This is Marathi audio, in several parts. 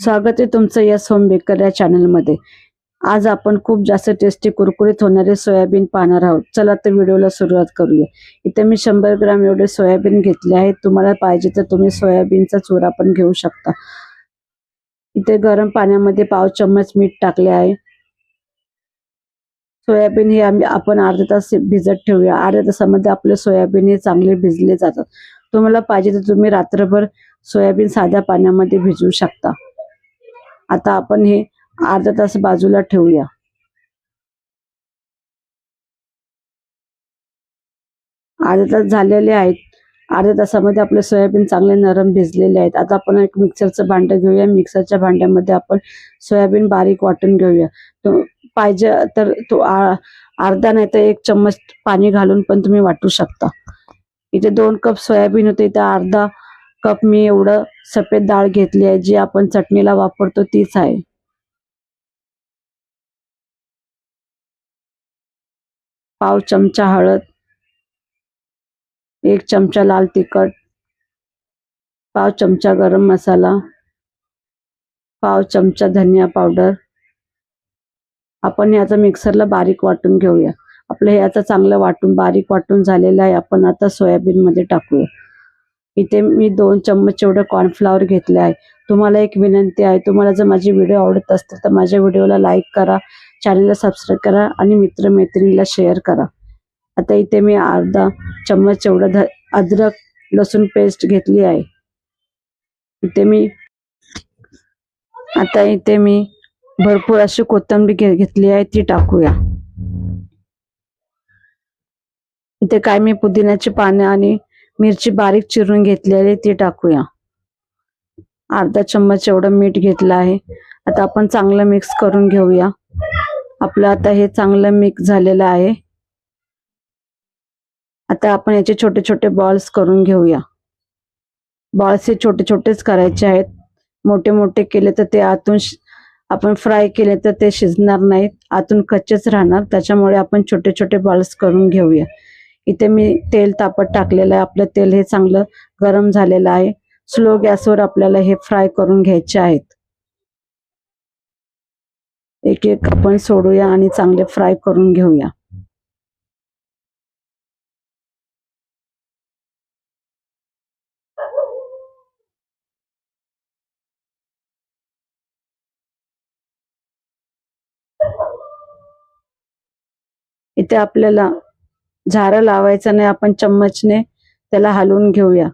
स्वागत आहे तुमचं या सोम बेकर या चॅनलमध्ये आज आपण खूप जास्त टेस्टी कुरकुरीत होणारे सोयाबीन पाहणार आहोत. चला तर व्हिडिओला सुरुवात करूया. इथे मी शंभर ग्राम एवढे सोयाबीन घेतले आहेत. तुम्हाला पाहिजे तर तुम्ही सोयाबीनचा चुरा पण घेऊ शकता. इथे गरम पाण्यामध्ये पाव चम्मच मीठ टाकले आहे. सोयाबीन हे आम्ही आपण अर्धा तास भिजत ठेवूया. अर्ध्या तासामध्ये आपले सोयाबीन हे चांगले भिजले जातात. तुम्हाला पाहिजे तर तुम्ही रात्रभर सोयाबीन साध्या पाण्यामध्ये भिजवू शकता. आता आपण हे अर्धा तास बाजूला ठेवूया. अर्धा तास झालेले आहेत. अर्ध्या तासामध्ये आपले सोयाबीन चांगले नरम भिजलेले आहेत. आता आपण एक मिक्सरचं भांड घेऊया. मिक्सरच्या भांड्यामध्ये आपण सोयाबीन बारीक वाटून घेऊया. तो पाहिजे तर तो अर्धा नाही तर एक चम्मच पाणी घालून पण तुम्ही वाटू शकता. इथे दोन कप सोयाबीन होते. इथे अर्धा कप मी एवढं सफेद डाळ घेतली आहे जी आपण चटणीला वापरतो तीच आहे. पाव चमचा हळद एक चमचा लाल तिखट पाव चमचा गरम मसाला पाव चमचा धनिया पावडर आपण हे मिक्सरला बारीक वाटून घेऊया. आपलं ह्याचं चांगलं वाटून बारीक वाटून झालेलं आहे आपण आता सोयाबीन मध्ये टाकूया. इथे मी दोन चम्मच एवढं कॉर्नफ्लॉवर घेतले आहे. तुम्हाला एक विनंती आहे तुम्हाला जर माझे व्हिडिओ आवडत असतील तर माझ्या व्हिडिओला लाईक करा चॅनलला सबस्क्राईब करा आणि मित्रमैत्रिणीला शेअर करा. आता इथे मी अर्धा चम्मच एवढं ध अद्रक लसूण पेस्ट घेतली आहे. इथे मी आता इथे मी भरपूर अशी कोथिंबीर घे घेतली आहे ती टाकूया. इथे काय मी पुदिन्याची पाने आणि मिरची बारीक चिरून घेतलेली ती टाकूया. अर्धा चम्मच एवढं मीठ घेतलं आहे. आता आपण चांगलं मिक्स करून घेऊया. आपलं आता हे चांगलं मिक्स झालेलं आहे. आता आपण याचे छोटे छोटे बॉल्स करून घेऊया. बॉल्स हे छोटे छोटेच करायचे आहेत. मोठे मोठे केले तर ते आतून आपण फ्राय केले तर ते शिजणार नाहीत. आतून कच्चेच राहणार. त्याच्यामुळे आपण छोटे छोटे बॉल्स करून घेऊया. इथे मी तेल तापत टाकलेलं आहे. आपलं तेल हे चांगलं गरम झालेलं आहे. स्लो गॅसवर आपल्याला हे फ्राय करून घ्यायचे आहेत. एक एक आपण सोडूया आणि चांगले फ्राय करून घेऊया. इथे आपल्याला झारं लावायचं नाही आपण चम्मचने त्याला हलवून घेऊया.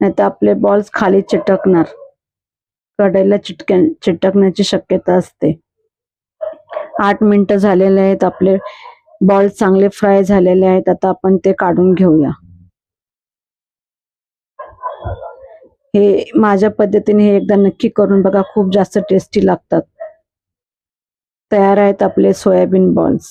नाही तर आपले बॉल्स खाली चिटकणार. कढईला चिटक चिटकण्याची शक्यता असते. आठ मिनिटं झालेले आहेत आपले बॉल्स चांगले फ्राय झालेले आहेत आता आपण ते काढून घेऊया. हे माझ्या पद्धतीने हे एकदा नक्की करून बघा खूप जास्त टेस्टी लागतात. तयार आहेत आपले सोयाबीन बॉल्स